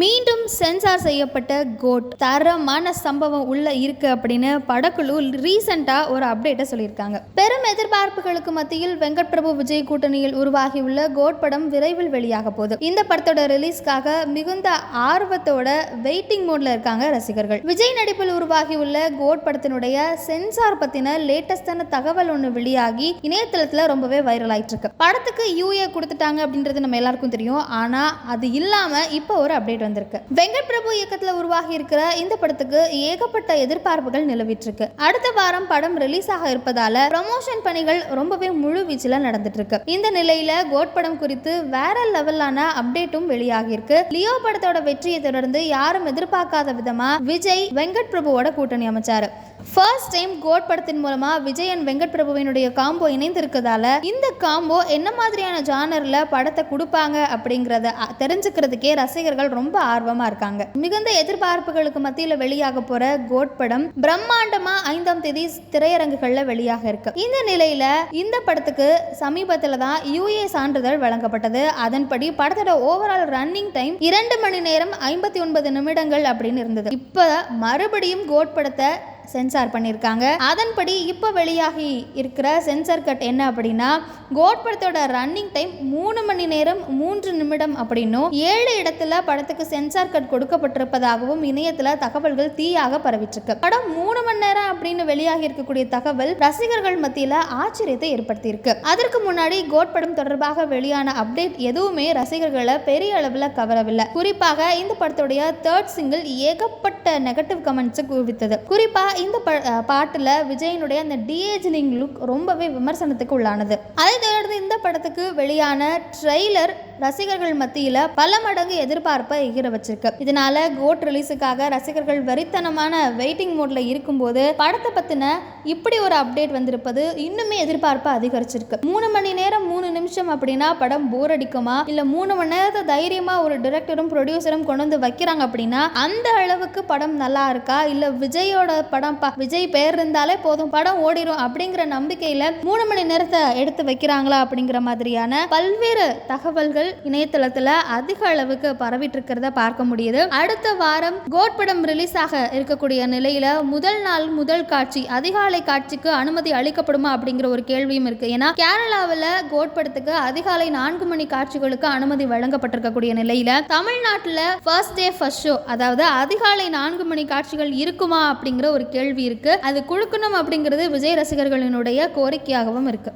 மீண்டும் சென்சார் செய்யப்பட்ட கோட். தரமான சம்பவம் உள்ள இருக்கு அப்படின்னு படக்குழு ரீசெண்டா ஒரு அப்டேட்டை சொல்லியிருக்காங்க. பெரும் எதிர்பார்ப்புகளுக்கு மத்தியில் வெங்கட் பிரபு விஜய் கூட்டணியில் உருவாகியுள்ள கோட் படம் விரைவில் வெளியாக போகுது. இந்த படத்தோட ரிலீஸ்க்காக மிகுந்த ஆர்வத்தோட வெயிட்டிங் மோட்ல இருக்காங்க ரசிகர்கள். விஜய் நடிப்பில் உருவாகியுள்ள கோட் படத்தினுடைய சென்சார் பத்தின லேட்டஸ்டான தகவல் ஒன்று வெளியாகி இணையதளத்துல ரொம்பவே வைரல் ஆயிட்டு இருக்கு படத்துக்கு யூஏ கொடுத்துட்டாங்க அப்படின்றது நம்ம எல்லாருக்கும் தெரியும். ஆனா அது இல்லாம இப்போ ஒரு அப்டேட் வந்திருக்கு. வெங்கட் பிரபு இயக்கத்துல உருவாகி இருக்கிற இந்த படத்துக்கு ஏகப்பட்ட எதிர்பார்ப்புகள் நிலவிட்டு இருக்கு அடுத்த வாரம் படம் ரிலீஸ் ஆக இருப்பதால ப்ரமோஷன் பணிகள் ரொம்பவே முழு வீச்சில் நடந்துட்டு இருக்கு இந்த நிலையில கோட் படம் குறித்து வேற லெவலான அப்டேட்டும் வெளியாகியிருக்கு. லியோ படத்தோட வெற்றியை தொடர்ந்து யாரும் எதிர்பார்க்காத விதமா விஜய் வெங்கட் பிரபுவோட கூட்டணி அமைச்சாரு. ஃபர்ஸ்ட் டைம் கோட் படத்தின் மூலமா விஜய் அண்ட் வெங்கட் பிரபுவினுடைய காம்போ இணைந்திருக்கதால இந்த காம்போ என்ன மாதிரியான ஜானர்ல படத்தை கொடுப்பாங்க அப்படிங்கறத தெரிஞ்சுக்கிறதுக்கே ரசிகர்கள் ரொம்ப ஆர்வமா இருக்காங்க. மிகுந்த எதிர்பார்ப்புகளுக்கு மத்தியில் வெளியாக போற கோட் படம் பிரம்மாண்டமா ஐந்தாம் தேதி திரையரங்குகள்ல வெளியாக இருக்கு. இந்த நிலையில இந்த படத்துக்கு சமீபத்துல தான் யூஏ சான்றிதழ் வழங்கப்பட்டது. அதன்படி படத்தோட ஓவரால் ரன்னிங் டைம் இரண்டு மணி நேரம் ஐம்பத்தி ஒன்பது நிமிடங்கள் அப்படின்னு இருந்தது. இப்ப மறுபடியும் கோட் படத்தை சென்சார் பண்ணியிருக்காங்க. அதன்படி இப்போ வெளியாகி இருக்கிற சென்சார் கட் என்ன அப்படின்னா கோட் படத்தோட ரன்னிங் டைம் மூணு மணி நேரம் மூன்று நிமிடம் அப்படின்னும் ஏழு இடத்துல படத்துக்கு சென்சார் கட் கொடுக்கப்பட்டிருப்பதாகவும் இணையத்தில் தகவல்கள் தீயாக பரவிட்டிருக்கு. படம் மூணு மணி நேரம் அப்படின்னு வெளியாகி இருக்கக்கூடிய தகவல் ரசிகர்கள் மத்தியில் ஆச்சரியத்தை ஏற்படுத்தியிருக்கு. அதற்கு முன்னாடி கோட் படம் தொடர்பாக வெளியான அப்டேட் எதுவுமே ரசிகர்களை பெரிய அளவில் கவரவில்லை. குறிப்பாக இந்த படத்துடைய தேர்ட் சிங்கிள் ஏகப்பட்ட நெகட்டிவ் கமெண்ட்ஸை குவித்தது. குறிப்பாக இந்த ப பாட்டில் விஜயனுடைய அந்த டிஏஜிலிங் லுக் ரொம்பவே விமர்சனத்துக்கு உள்ளானது. அதை தொடர்ந்து இந்த படத்துக்கு வெளியான ட்ரெய்லர் ரசிகர்கள் மத்தியில பல மடங்கு எதிர்பார்ப்பை எகிர வச்சிருக்கு. இதனால கோட் ரிலீஸுக்காக ரசிகர்கள் வெறித்தனமான வெயிட்டிங் மோட்ல இருக்கும்போது படத்தை பத்தின இப்படி ஒரு அப்டேட் வந்திருப்பது இன்னுமே எதிர்பார்ப்பை அதிகரிச்சிருக்கு. மூணு மணி நேரம் மூணு நிமிஷம் அப்படின்னா படம் போர் அடிக்குமா? இல்ல மூணு மணி நேரத்தை தைரியமா ஒரு டிரெக்டரும் ப்ரொடியூசரும் கொண்டு வந்து வைக்கிறாங்க அப்படின்னா அந்த அளவுக்கு படம் நல்லா இருக்கா? இல்ல விஜயோட படம் பா விஜய் பேர் இருந்தாலே போதும் படம் ஓடிடும் அப்படிங்கிற நம்பிக்கையில மூணு மணி நேரத்தை எடுத்து வைக்கிறாங்களா அப்படிங்கிற மாதிரியான பல்வேறு தகவல்கள் இணையதளத்துல அதிக அளவுக்கு பரவிட்டு இருக்கிறத பார்க்க முடியுது. அடுத்த வாரம் கோட் படம் ரிலீஸ் ஆக இருக்கக்கூடிய நிலையில முதல் நாள் முதல் காட்சி அதிகாலை காட்சிக்கு அனுமதி அளிக்கப்படுமா அப்படிங்கிற ஒரு கேள்வியும் இருக்கு. ஏன்னா கேரளாவில் கோட் படத்துக்கு அதிகாலை நான்கு மணி காட்சிகளுக்கு அனுமதி வழங்கப்பட்டிருக்கக்கூடிய நிலையில தமிழ்நாட்டில் ஃபர்ஸ்ட் டே ஃபர்ஸ்ட் ஷோ அதாவது அதிகாலை நான்கு மணி காட்சிகள் இருக்குமா அப்படிங்கிற ஒரு கேள்வி இருக்கு. அது கொடுக்கணும் அப்படிங்கிறது விஜய் ரசிகர்களினுடைய கோரிக்கையாகவும் இருக்கு.